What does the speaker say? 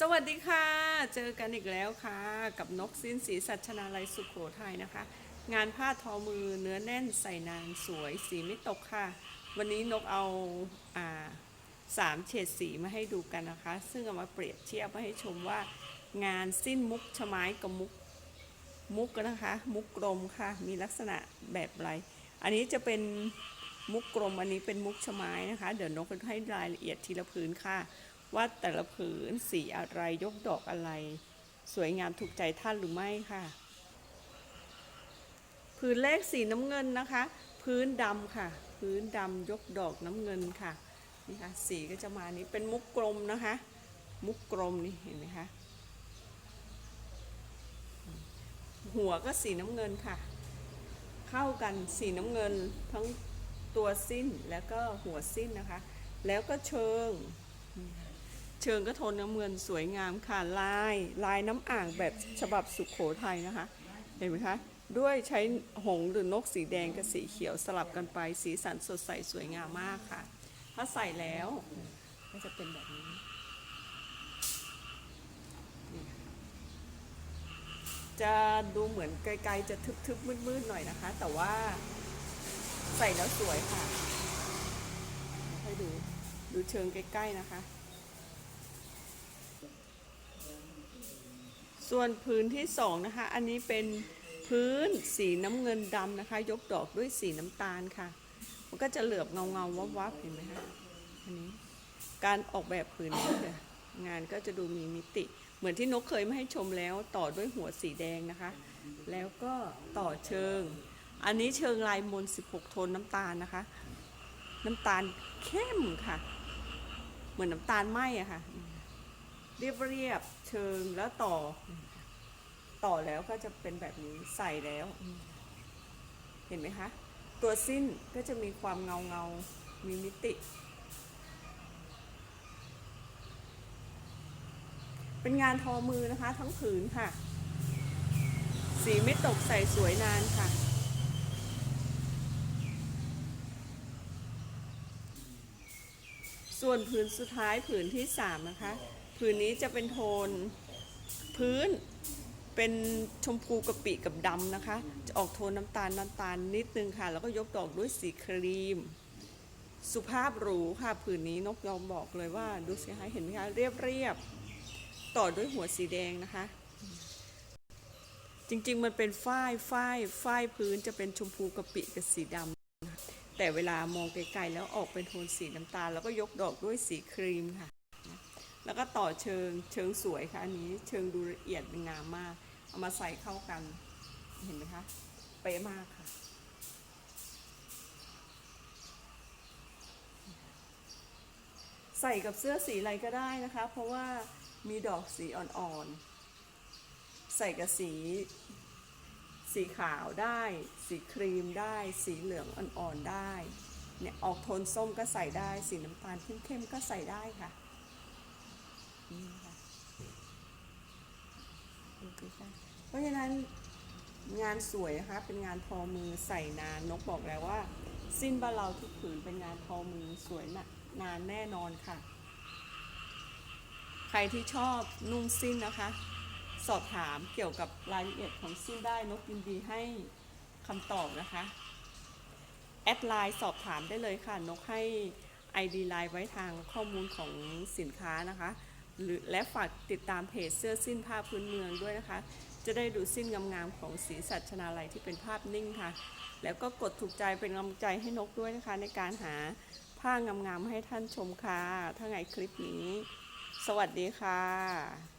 สวัสดีค่ะ เจอกันอีกแล้วค่ะ กับนกสิ้นสีสัชนาลัยสุขโขทัยนะคะ งานผ้าทอมือเนื้อแน่นใส่นานสวยสีไม่ตกค่ะ วันนี้นกเอาอ่าสามเฉดสีมาให้ดูกันนะคะ ซึ่งเอามาเปรียบเทียบมาให้ชมว่างานสิ้นมุกชะไม้กับมุกมุกนะคะ มุกกลมค่ะ มีลักษณะแบบไร อันนี้จะเป็นมุกกลมอันนี้เป็นมุกชะไม้นะคะ เดี๋ยวนกจะให้รายละเอียดทีละพื้นค่ะ ว่าแต่ละผืนสีอะไรยกดอกอะไร สวยงามถูกใจท่านหรือไม่ค่ะพื้นแรกสีน้ำเงินนะคะ พื้นดำค่ะ พื้นดำยกดอกน้ำเงินค่ะนี่ค่ะสีก็จะมานี้เป็นมุกกลมนะคะ มุกกลมนี่เห็นไหมคะหัวก็สีน้ำเงินค่ะ เข้ากันสีน้ำเงินทั้งตัวสิ้นแล้วก็หัวสิ้นนะคะ แล้วก็เชิง เชิงก็โทนน้ำเงินสวยงามค่ะลายลายน้ำอ่างแบบฉบับสุขโขทัยนะคะ เห็นไหมคะ ด้วยใช้หงหรือนกสีแดงกับสีเขียวสลับกันไปสีสันสดใสสวยงามมากค่ะ ถ้าใส่แล้วก็จะเป็นแบบนี้จะดูเหมือนไกลๆจะทึบๆมืดๆหน่อยนะคะ แต่ว่าใส่แล้วสวยค่ะให้ดูดูเชิงใกล้ๆนะคะ ส่วนพื้นที่สองนะคะ อันนี้เป็นพื้นสีน้ำเงินดำนะคะ ยกดอกด้วยสีน้ำตาลค่ะ มันก็จะเหลือบเงาเงาๆวับวับๆเห็นไหมคะอันนี้การออกแบบพื้นนี้ค่ะงานก็จะดูมีมิติ เหมือนที่นกเคยมาให้ชมแล้วต่อด้วยหัวสีแดงนะคะ แล้วก็ต่อเชิง อันนี้เชิงลายมน 16 โทนน้ำตาลนะคะ น้ำตาลเข้มค่ะ เหมือนน้ำตาลไหมอะค่ะ เรียบเรียบเชิงแล้วต่อ ต่อแล้วก็จะเป็นแบบนี้ใส่แล้ว เห็นไหมคะ ตัวสิ้นก็จะมีความเงาเงามีมิติ เป็นงานทอมือนะคะ ทั้งผืนค่ะ สีไม่ตกใส่สวยนานค่ะส่วนผืนสุดท้ายผืนที่สามนะคะ ผืนนี้จะเป็นโทนพื้นเป็นชมพูกะปิกับดำนะคะ จะออกโทนน้ำตาลน้ำตาลนิดนึงค่ะ แล้วก็ยกดอกด้วยสีครีม สุภาพหรูค่ะผืนนี้นกยอมบอกเลยว่าดูสิคะเห็นไหมคะเรียบเรียบๆต่อด้วยหัวสีแดงนะคะ จริงๆมันเป็นฝ้ายฝ้ายฝ้ายพื้นจะเป็นชมพูกะปิกับสีดำแต่เวลามองไกลๆแล้วออกเป็นโทนสีน้ำตาล แล้วก็ยกดอกด้วยสีครีมค่ะ แล้วก็ต่อเชิงเชิงสวยค่ะอันนี้เชิงดูละเอียดงามมาก เอามาใส่เข้ากันเห็นไหมคะ เป๊ะมากค่ะ ใส่กับเสื้อสีอะไรก็ได้นะคะ เพราะว่ามีดอกสีอ่อนๆ ใส่กับสีสีขาวได้ สีครีมได้ สีเหลืองอ่อนๆได้ เนี่ยออกโทนส้มก็ใส่ได้ สีน้ำตาลเข้มๆก็ใส่ได้ค่ะ นี่ค่ะดูใกล้ๆเพราะฉะนั้นงานสวยนะคะเป็นงานทอมือใส่นานนกบอกแล้วว่า สิ้นบาเราทุกผืนเป็นงานทอมือสวยนะนานแน่นอนค่ะ ใครที่ชอบนุ่งสิ้นนะคะ สอบถามเกี่ยวกับรายละเอียดของสิ้นได้นกยินดีให้คำตอบนะคะ แอดไลน์สอบถามได้เลยค่ะ นกให้ ID ไลน์ไว้ทางข้อมูลของสินค้านะคะ หรือและฝากติดตามเพจเสื้อสิ้นผ้าพื้นเมืองด้วยนะคะ จะได้ดูสิ้นงามๆของสีสัชนาลัยที่เป็นภาพนิ่งค่ะ แล้วก็กดถูกใจเป็นกำลังใจให้นกด้วยนะคะ ในการหาผ้างามๆให้ท่านชมค่ะถ้าไงคลิปนี้ สวัสดีค่ะ